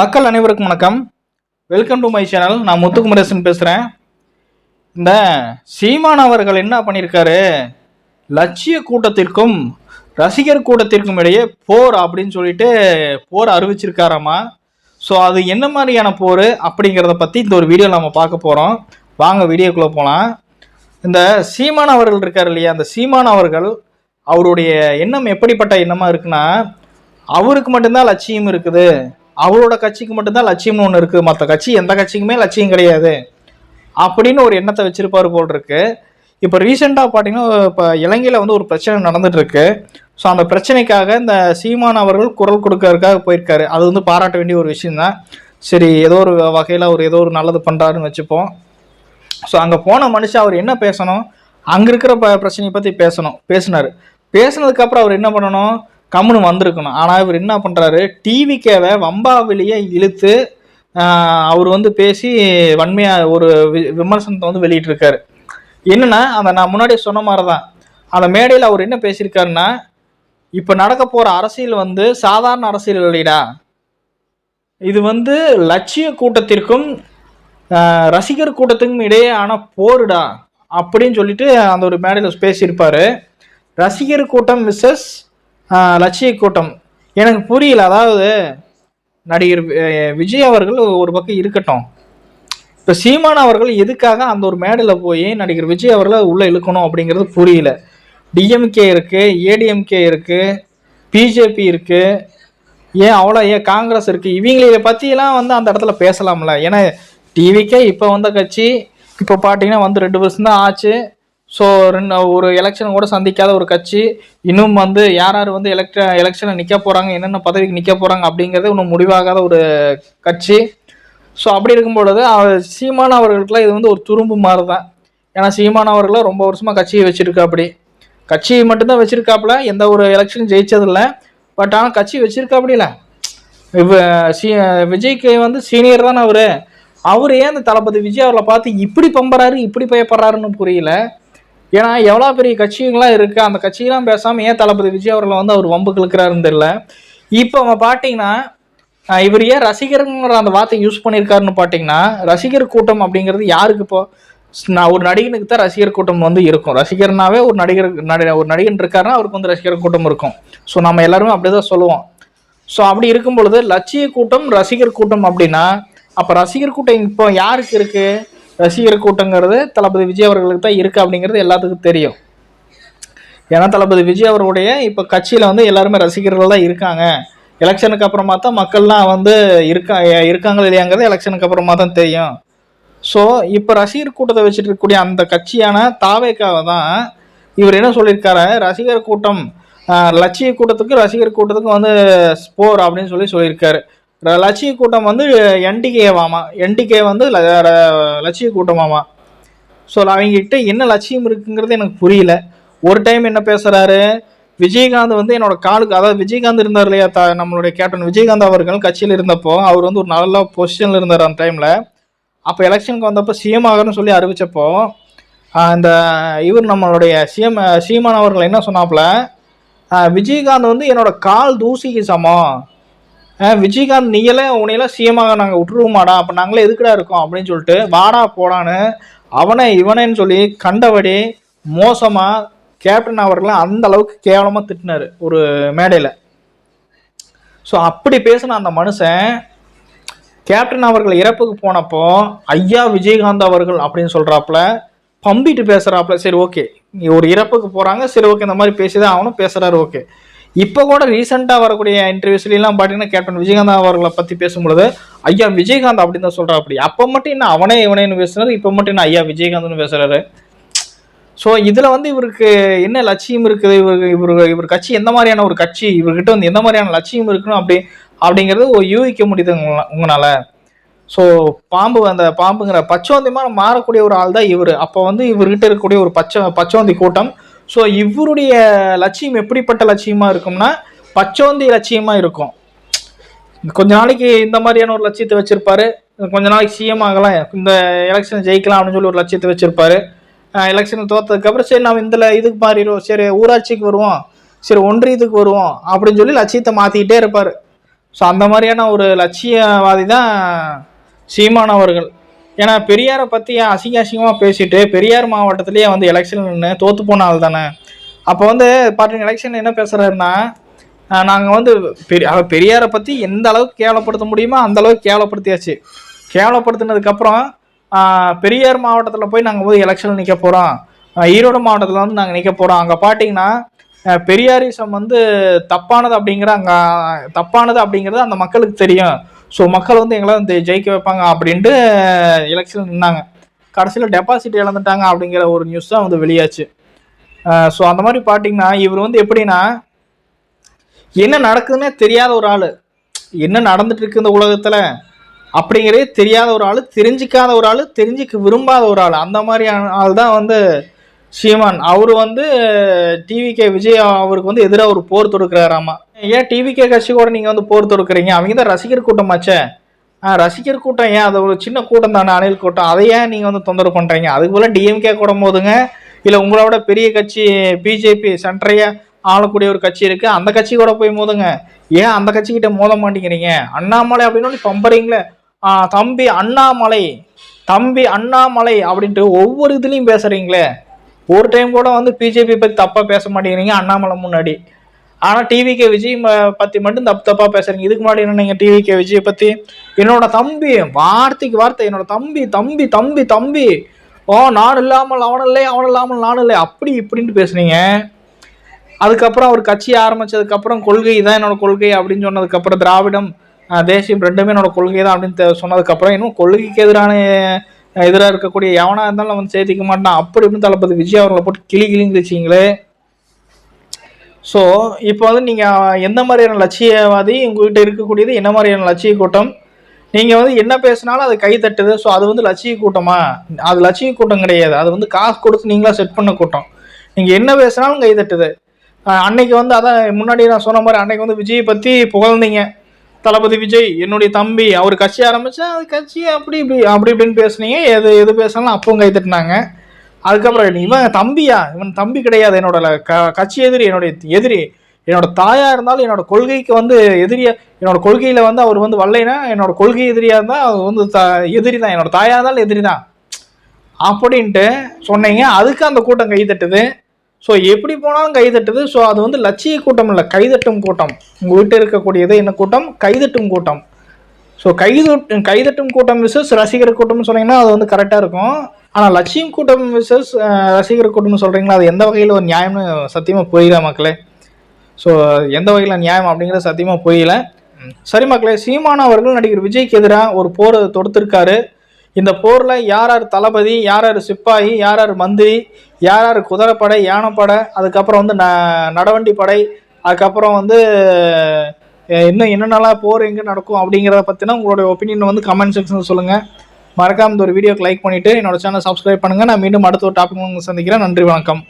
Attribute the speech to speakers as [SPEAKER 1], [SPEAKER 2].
[SPEAKER 1] மக்கள் அனைவருக்கும் வணக்கம். வெல்கம் டு மை சேனல் நான் முத்துக்குமரேசன் பேசுகிறேன் இந்த சீமான் அவர்கள் என்ன பண்ணியிருக்காரு? லட்சிய கூட்டத்திற்கும் ரசிகர் கூட்டத்திற்கும் இடையே போர் அப்படின்னு சொல்லிட்டு போர் அறிவிச்சிருக்காராமா? ஸோ அது என்ன மாதிரியான போர் அப்படிங்கிறத பற்றி இந்த ஒரு வீடியோ நம்ம பார்க்க போகிறோம் வாங்க வீடியோக்குள்ளே போகலாம் இந்த சீமான் அவர்கள் இருக்கார் இல்லையா? அந்த சீமான் அவர்கள் அவருடைய எண்ணம் எப்படிப்பட்ட எண்ணமாக இருக்குன்னா அவருக்கு மட்டும்தான் லட்சியம் இருக்குது. அவரோட கட்சிக்கு மட்டும்தான் லட்சியம்னு ஒன்று இருக்குது மற்ற கட்சி எந்த கட்சிக்குமே லட்சியம் கிடையாது. அப்படின்னு ஒரு எண்ணத்தை வச்சிருப்பாரு போல் இருக்கு. இப்போ ரீசெண்டாக பார்த்தீங்கன்னா இப்போ இலங்கையில் வந்து ஒரு பிரச்சனை நடந்துட்டுருக்கு ஸோ அந்த பிரச்சனைக்காக இந்த சீமான் அவர்கள் குரல் கொடுக்கறதுக்காக போயிருக்காரு. அது வந்து பாராட்ட வேண்டிய ஒரு விஷயந்தான் சரி ஏதோ ஒரு வகையில் அவர் ஏதோ ஒரு நல்லது பண்ணுறாருன்னு வச்சுப்போம். ஸோ அங்கே போன மனுஷன் அவர் என்ன பேசணும்? அங்கே இருக்கிற ப பிரச்சனையை பற்றி பேசணும். பேசினார். பேசினதுக்கப்புறம் அவர் என்ன பண்ணணும்? கம்முன்னு வந்திருக்கணும். ஆனால் இவர் என்ன பண்ணுறாரு டிவிக்கேவை வம்பா வெளியே இழுத்து அவர் வந்து பேசி வன்மையாக ஒரு வி- விமர்சனத்தை வந்து வெளியிட்டிருக்காரு. என்னன்னா அந்த நான் முன்னாடி சொன்ன மாதிரி தான் அந்த மேடையில் அவர் என்ன பேசியிருக்காருன்னா இப்போ நடக்க போகிற அரசியல் வந்து சாதாரண அரசியல் இல்லைடா. இது வந்து லட்சிய கூட்டத்திற்கும் ரசிகர் கூட்டத்துக்கும் இடையேயான போருடா அப்படின்னு சொல்லிட்டு அந்த ஒரு மேடையில் பேசியிருப்பார். ரசிகர் கூட்டம் மிஸ்ஸஸ் லட்சிய கூட்டம். எனக்கு புரியல அதாவது நடிகர் விஜய் அவர்கள் ஒரு பக்கம் இருக்கட்டும். இப்போ சீமான் அவர்கள் எதுக்காக அந்த ஒரு மேடையில் போய் நடிகர் விஜய் அவர்களை உள்ளே இழுக்கணும் அப்படிங்கிறது புரியல. டிஎம்கே இருக்குது ஏடிஎம்கே இருக்குது பிஜேபி இருக்குது ஏன் அவ்வளோ ஏன் காங்கிரஸ் இருக்குது இவங்களை பற்றியெல்லாம் வந்து அந்த இடத்துல பேசலாம்ல. ஏன்னா டிவிக்கே இப்போ வந்த கட்சி இப்போ பார்த்தீங்கன்னா வந்து ரெண்டு வருஷம் தான் ஆச்சு. ஸோ ரெண்டு ஒரு எலெக்ஷன் கூட சந்திக்காத ஒரு கட்சி இன்னும் வந்து யார் யார் வந்து எலெக்ட் எலெக்ஷனில் நிற்க போகிறாங்க என்னென்ன பதவிக்கு நிற்க போகிறாங்க அப்படிங்கிறது இன்னும் முடிவாகாத ஒரு கட்சி. ஸோ அப்படி இருக்கும் பொழுது அவர் சீமான் அவர்களுக்குலாம் இது வந்து ஒரு துரும்பு மாதிரி தான் ஏன்னா சீமான் அவர்களாம் ரொம்ப வருஷமாக கட்சியை வச்சுருக்காப்படி. கட்சி மட்டும்தான் வச்சுருக்காப்புல எந்த ஒரு எலெக்ஷன் ஜெயிச்சதில்லை. பட் ஆனால் கட்சி வச்சிருக்காப்படியில இவ சி விஜய்க்கு வந்து சீனியர் தானே அவர். அவர் ஏன் இந்த தளபதி விஜய் அவர்களை பார்த்து இப்படி பம்புறாரு இப்படி பயப்படுறாருன்னு புரியல. ஏன்னா எவ்வளோ பெரிய கட்சிகள்லாம் இருக்குது அந்த கட்சியெல்லாம் பேசாமல் ஏன் தளபதி விஜய் அவர்களை வந்து அவர் வம்பு கிழக்கிறாருன்னு தெரியல. இப்போ அவன் பார்த்தீங்கன்னா இவர் ஏன் ரசிகருங்கிற அந்த வார்த்தை யூஸ் பண்ணியிருக்காருன்னு பார்த்தீங்கன்னா ரசிகர் கூட்டம் அப்படிங்கிறது யாருக்கு இப்போ நான் ஒரு நடிகனுக்கு தான் ரசிகர் கூட்டம் வந்து இருக்கும். ரசிகர்னாவே ஒரு நடிகர் நடி ஒரு நடிகன் இருக்காருன்னா அவருக்கு வந்து ரசிகர் கூட்டம் இருக்கும். ஸோ நம்ம எல்லாருமே அப்படி தான் சொல்லுவோம். ஸோ அப்படி இருக்கும் பொழுது லட்சிய கூட்டம் ரசிகர் கூட்டம் அப்படின்னா அப்போ ரசிகர் கூட்டம் இப்போ யாருக்கு இருக்குது ரசிகர் கூட்டங்கிறது தளபதி விஜய் அவர்களுக்கு தான் இருக்குது அப்படிங்கிறது எல்லாத்துக்கும் தெரியும். ஏன்னா தளபதி விஜய் அவருடைய இப்போ கட்சியில் வந்து எல்லாருமே ரசிகர்கள் தான் இருக்காங்க. எலெக்ஷனுக்கு அப்புறமா தான் மக்கள்லாம் வந்து இருக்கா இருக்காங்க இல்லையாங்கிறது எலெக்ஷனுக்கு அப்புறமா தான் தெரியும். ஸோ இப்போ ரசிகர் கூட்டத்தை வச்சுட்டு இருக்கக்கூடிய அந்த கட்சியான தாவேக்காவை தான் இவர் என்ன சொல்லியிருக்காரு? ரசிகர் கூட்டம் லட்சிய கூட்டத்துக்கு ரசிகர் கூட்டத்துக்கு வந்து ஸ்போர் அப்படின்னு சொல்லி சொல்லியிருக்காரு. லட்சிய கூட்டம் வந்து என்டிகேவாமா என்டிகே வந்து லட்சிய கூட்டமாமா ஸோ அவங்ககிட்ட என்ன லட்சியம் இருக்குங்கிறது எனக்கு புரியல. ஒரு டைம் என்ன பேசுகிறாரு விஜயகாந்த் வந்து என்னோட காலுக்கு அதாவது விஜயகாந்த் இருந்தார் இல்லையா த நம்மளுடைய கேப்டன் விஜயகாந்த் அவர்கள் கட்சியில் இருந்தப்போ அவர் வந்து ஒரு நல்ல பொசிஷனில் இருந்தார் அந்த டைமில் அப்போ எலெக்ஷனுக்கு வந்தப்போ சிஎம் ஆகணும்னு சொல்லி அறிவித்தப்போ அந்த இவர் நம்மளுடைய சிஎம் சீமான் அவர்கள் என்ன சொன்னாப்புல? விஜயகாந்த் வந்து என்னோட கால் தூசிக்கு சமம். விஜயகாந்த் நீயெல்லாம் உனையெல்லாம் சிஎமாக நாங்கள் விட்டுருவோமாடா அப்போ நாங்களே எதுக்குடா இருக்கோம் அப்படின்னு சொல்லிட்டு வாடா போடான்னு அவனை இவனேன்னு சொல்லி கண்டபடி மோசமாக கேப்டன் அவர்களை அந்த அளவுக்கு கேவலமாக திட்டினார் ஒரு மேடையில். ஸோ அப்படி பேசின அந்த மனுஷன் கேப்டன் அவர்கள் இறப்புக்கு போனப்போ ஐயா விஜயகாந்த் அவர்கள் அப்படின்னு சொல்கிறாப்புல பம்பிட்டு பேசுகிறாப்புல சரி ஓகே ஒரு இறப்புக்கு போகிறாங்க சரி ஓகே இந்த மாதிரி பேசிதான் அவனும் பேசுகிறாரு ஓகே இப்போ கூட ரீசெண்டாக வரக்கூடிய இன்டர்வியூஸ்லாம் பார்த்தீங்கன்னா கேப்டன் விஜயகாந்த் அவர்களை பற்றி பேசும்பொழுது ஐயா விஜயகாந்த் அப்படின்னு தான் சொல்கிறா அப்படி. அப்போ மட்டும் என்ன அவனே இவனேன்னு பேசுறாரு இப்போ மட்டும் என்ன ஐயா விஜயகாந்த்னு பேசுறாரு? ஸோ இதில் வந்து இவருக்கு என்ன லட்சியம் இருக்குது? இவருக்கு இவர் இவர் கட்சி எந்த மாதிரியான ஒரு கட்சி? இவர்கிட்ட வந்து எந்த மாதிரியான லட்சியம் இருக்கணும்? அப்படி அப்படிங்கிறது ஒரு யூகிக்க முடியுது உங்களால். ஸோ பாம்பு அந்த பாம்புங்கிற பச்சோந்தியமாக மாறக்கூடிய ஒரு ஆள் தான் இவர். அப்போ வந்து இவர்கிட்ட இருக்கக்கூடிய ஒரு பச்சை பச்சோந்தி கூட்டம் ஸோ இவருடைய லட்சியம் எப்படிப்பட்ட லட்சியமா இருக்கும்னா பச்சோந்தி லட்சியமா இருக்கும். கொஞ்ச நாளைக்கு இந்த மாதிரியான ஒரு லட்சியத்தை வச்சிருப்பாரு. கொஞ்ச நாளைக்கு சிஎம் ஆகலாம். இந்த எலெக்ஷன் ஜெயிக்கலாம் அப்படின்னு சொல்லி ஒரு லட்சியத்தை வச்சிருப்பாரு. எலெக்ஷன் தோத்ததுக்கு அப்புறம் சரி நம்ம இந்த இதுக்கு மாறிடுவோம். சரி ஊராட்சிக்கு வருவோம். சரி ஒன்றியத்துக்கு வருவோம். அப்படின்னு சொல்லி லட்சியத்தை மாத்திக்கிட்டே இருப்பாரு. ஸோ அந்த மாதிரியான ஒரு லட்சியவாதி தான் சீமானவர்கள் ஏன்னா பெரியாரை பற்றி அசிங்க அசிங்கமாக பேசிட்டு பெரியார் மாவட்டத்திலேயே வந்து எலெக்ஷன் நின்று தோற்று போன ஆள் தானே. அப்போ வந்து பார்த்தீங்க எலெக்ஷன் என்ன பேசுகிறாருன்னா நாங்கள் வந்து பெரிய பெரியாரை பற்றி எந்த அளவுக்கு கேவலப்படுத்த முடியுமோ அந்த அளவுக்கு கேவலப்படுத்தியாச்சு. கேவலப்படுத்தினதுக்கப்புறம் பெரியார் மாவட்டத்தில் போய் நாங்கள் போய் எலெக்ஷனில் நிற்க போகிறோம் ஈரோடு மாவட்டத்தில் வந்து நாங்கள் நிற்க போகிறோம் அங்கே பார்த்தீங்கன்னா பெரியாரிசம் வந்து தப்பானது அப்படிங்கிற அங்கே தப்பானது அப்படிங்கிறது அந்த மக்களுக்கு தெரியும். ஸோ மக்கள் வந்து எங்களை வந்து ஜெயிக்க வைப்பாங்க அப்படின்ட்டு எலெக்ஷன் நின்னாங்க. கடைசியில் டெபாசிட் இழந்துட்டாங்க அப்படிங்கிற ஒரு நியூஸ் தான் வந்து வெளியாச்சு. ஸோ அந்த மாதிரி பார்த்தீங்கன்னா இவர் வந்து எப்படின்னா என்ன நடக்குதுன்னே தெரியாத ஒரு ஆள். என்ன நடந்துட்டு இருக்கு இந்த உலகத்தில் அப்படிங்கிறதே தெரியாத ஒரு ஆள் தெரிஞ்சிக்காத ஒரு ஆள் தெரிஞ்சிக்க விரும்பாத ஒரு ஆள். அந்த மாதிரியான ஆள் தான் வந்து சீமான் அவர் வந்து டிவிகே விஜய் அவருக்கு வந்து எதிராக ஒரு போர் தொடுக்கிறாராமா? ஏன் டிவிகே கட்சி கூட நீங்கள் வந்து போர் தொடுக்குறீங்க? அவங்க தான் ரசிகர் கூட்டமாச்சே ஆ ரசிகர் கூட்டம் ஏன்? அது ஒரு சின்ன கூட்டம் தானே அணில் கூட்டம். அதை ஏன் நீங்கள் வந்து தொந்தரவு பண்ணுறீங்க அதுக்கு போல் டிஎம்கே கூட போதுங்க இல்லை உங்களோட பெரிய கட்சி பிஜேபி சென்ட்ரையே ஆளக்கூடிய ஒரு கட்சி இருக்குது அந்த கட்சி கூட போய் மோதுங்க. ஏன் அந்த கட்சிக்கிட்ட மோத மாட்டேங்கிறீங்க? அண்ணாமலை அப்படின்னு பம்புறீங்களே. தம்பி அண்ணாமலை தம்பி அண்ணாமலை அப்படின்ட்டு ஒவ்வொரு இதுலேயும் பேசுகிறீங்களே ஒரு டைம் கூட வந்து பிஜேபி பற்றி தப்பாக பேச மாட்டேங்கிறீங்க அண்ணாமலை முன்னாடி. ஆனால் டிவிகே விஜய் ம- பற்றி மட்டும் தப்பு தப்பாக பேசுறீங்க. இதுக்கு முன்னாடி என்ன நீங்கள் டிவிகே விஜய் பற்றி என்னோட தம்பி வார்த்தைக்கு வார்த்தை என்னோட தம்பி தம்பி தம்பி தம்பி. ஓ நான் இல்லாமல் அவன் இல்லை அவன் இல்லாமல் நானும் இல்லை. அப்படி இப்படின்ட்டு பேசுனீங்க. அதுக்கப்புறம் அவர் கட்சி ஆரம்பிச்சதுக்கப்புறம் கொள்கை தான் என்னோட கொள்கை அப்படின்னு சொன்னதுக்கப்புறம் திராவிடம் தேசியம் ரெண்டுமே என்னோட கொள்கை தான் அப்படின்னு தெ- சொன்னதுக்கப்புறம் இன்னும் கொள்கைக்கு எதிரான எதிராக இருக்கக்கூடிய எவனா இருந்தாலும் வந்து சேர்த்திக்க மாட்டான். அப்படி இப்படின்னு தளபதி விஜய் அவர்களை போட்டு கிளி கிளின்னு ஸோ இப்போ வந்து நீங்கள் எந்த மாதிரியான லட்சியவாதி உங்ககிட்ட இருக்கக்கூடியது என்ன மாதிரியான லட்சிய கூட்டம்? நீங்கள் வந்து என்ன பேசினாலும் அது கை தட்டுது. ஸோ அது வந்து லட்சிய கூட்டமா? அது லட்சிய கூட்டம் கிடையாது. அது வந்து காசு கொடுத்து நீங்களாக செட் பண்ண கூட்டம். நீங்கள் என்ன பேசினாலும் கை தட்டுது. அன்னைக்கு வந்து அதான் முன்னாடி நான் சொன்ன மாதிரி அன்னைக்கு வந்து விஜயை பற்றி புகழ்ந்தீங்க. தளபதி விஜய் என்னுடைய தம்பி அவர் கட்சி ஆரம்பிச்சா அது கட்சி அப்படி இப்படி அப்படி இப்படின்னு பேசுனீங்க எது எது பேசினாலும் அப்பவும் கை தட்டினாங்க. அதுக்கப்புறம் இவன் தம்பியா? இவன் தம்பி கிடையாது என்னோட க- கட்சி எதிரி என்னுடைய எதிரி. என்னோட தாயா இருந்தாலும் என்னோட கொள்கைக்கு வந்து எதிரியா என்னோட கொள்கையில வந்து அவர் வந்து வரலைன்னா என்னோட கொள்கை எதிரியா இருந்தால் அவர் வந்து த எதிரி தான். என்னோட தாயா இருந்தாலும் எதிரி தான். அப்படின்ட்டு சொன்னீங்க. அதுக்கு அந்த கூட்டம் கை தட்டுது. ஸோ எப்படி போனாலும் கை தட்டுது ஸோ அது வந்து லட்சிய கூட்டம் இல்லை கைதட்டும் கூட்டம். உங்கள் வீட்டில் இருக்கக்கூடியது என்ன கூட்டம்? கைதட்டும் கூட்டம். ஸோ கைது கைதட்டும் கூட்டம் விசஸ் ரசிகர் கூட்டம்னு சொன்னீங்கன்னா அது வந்து கரெக்டாக இருக்கும். ஆனால் லட்சியம் கூட்டம் விசஸ் ரசிகர் கூட்டம்னு சொல்கிறீங்களா அது எந்த வகையில் ஒரு நியாயம்னு சத்தியமாக புரியல மக்களே. ஸோ எந்த வகையில் நியாயம் அப்படிங்கிறது சத்தியமாக புரியல. சரி மக்களே சீமான் அவர்கள் நடிகர் விஜய்க்கு எதிராக ஒரு போர் தொடுத்திருக்காரு. இந்த போரில் யார் யார் தளபதி யார் யார் சிப்பாயி யார் யார் மந்திரி யார் யார் குதிரைப்படை யானைப்படை அதுக்கப்புறம் வந்து ந நடவண்டி படை அதுக்கப்புறம் வந்து இன்னும் என்னென்னலாம் போர் எங்கே நடக்கும் அப்படிங்கிறத பற்றினா உங்களுடைய ஒப்பீனியன் வந்து கமெண்ட் செக்ஷனில் சொல்லுங்கள் மறக்காம இந்த ஒரு வீடியோக்கு லைக் பண்ணிவிட்டு என்னோட சேனல் சப்ஸ்கிரைப் பண்ணுங்கள் நான் மீண்டும் அடுத்த ஒரு டாபிக் சந்திக்கிறேன். நன்றி வணக்கம்.